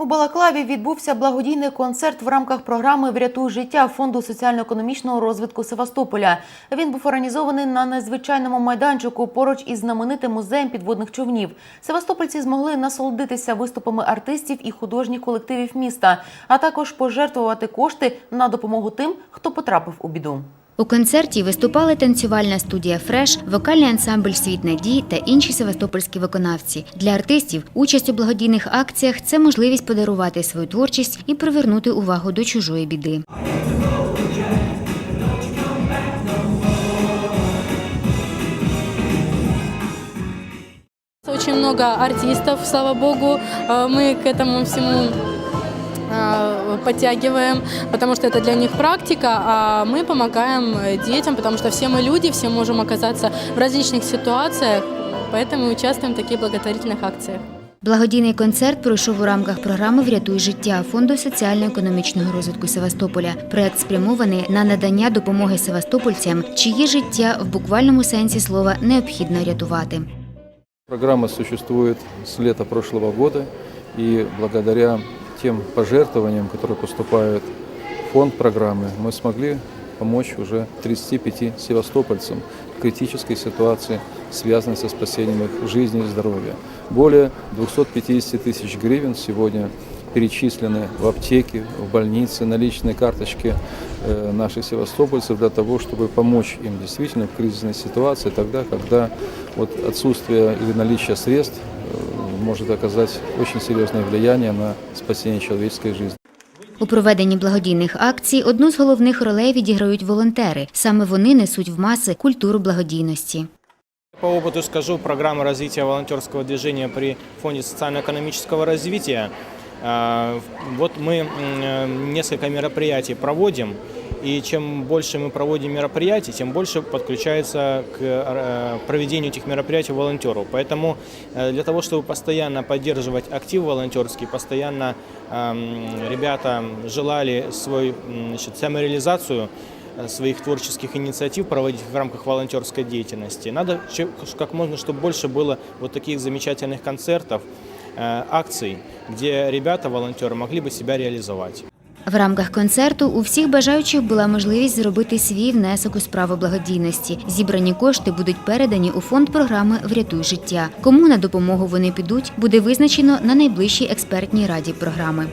У Балаклаві відбувся благодійний концерт в рамках програми Врятуй життя фонду соціально-економічного розвитку Севастополя. Він був організований на незвичайному майданчику поруч із знаменитим музеєм підводних човнів. Севастопольці змогли насолодитися виступами артистів і художніх колективів міста, а також пожертвувати кошти на допомогу тим, хто потрапив у біду. У концерті виступали танцювальна студія Фреш, вокальний ансамбль Світ надій та інші севастопольські виконавці. Для артистів участь у благодійних акціях це можливість подарувати свою творчість і привернути увагу до чужої біди. Очень много артистов, слава богу. Э, Мы к этому всему э, подтягиваем, потому что это для них практика, а мы помогаем э, детям, потому что все мы люди, все можем оказаться в различных ситуациях, поэтому мы участвуем в таких благотворительных акциях. Благодійний концерт пройшов у рамках програми Врятуй життя фонду соціально-економічного розвитку Севастополя. Проект спрямований на надання допомоги севастопольцям, чиї життя в буквальному сенсі слова необхідно рятувати. Программа существует с лета прошлого года, и благодаря тем пожертвованиям, которые поступают в фонд программы, мы смогли помочь уже 35 севастопольцам в критической ситуации, связанной со спасением их жизни и здоровья. Более 250 тысяч гривен сегодня перечислены в аптеки, в больницы, на личные карточки э, наших севастопольцев для того, чтобы помочь им действительно в кризисной ситуации, тогда, когда вот отсутствие или наличие средств может оказать очень серьезное влияние на спасение человеческой жизни. У проведенні благодійних акцій одну з головних ролей відіграють волонтери. Саме вони несуть в маси культуру благодійності. По опыту скажу, программа развития волонтерского движения при Фонде социально-экономического развития. Э, Вот мы э, несколько мероприятий проводим, и чем больше мы проводим мероприятий, тем больше подключается к э, проведению этих мероприятий волонтеров. Поэтому э, для того, чтобы постоянно поддерживать актив волонтерский, постоянно ребята желали свою значит, самореализацию, своих творческих инициатив проводить в рамках волонтерской деятельности. Надо как можно, чтобы больше было вот таких замечательных концертов, акций, где ребята, волонтеры, могли бы себя реализовать. В рамках концерту у всіх бажаючих була можливість зробити свій внесок у справу благодійності. Зібрані кошти будуть передані у фонд програми Врятуй життя. Кому на допомогу вони підуть, буде визначено на найближчій експертній раді програми.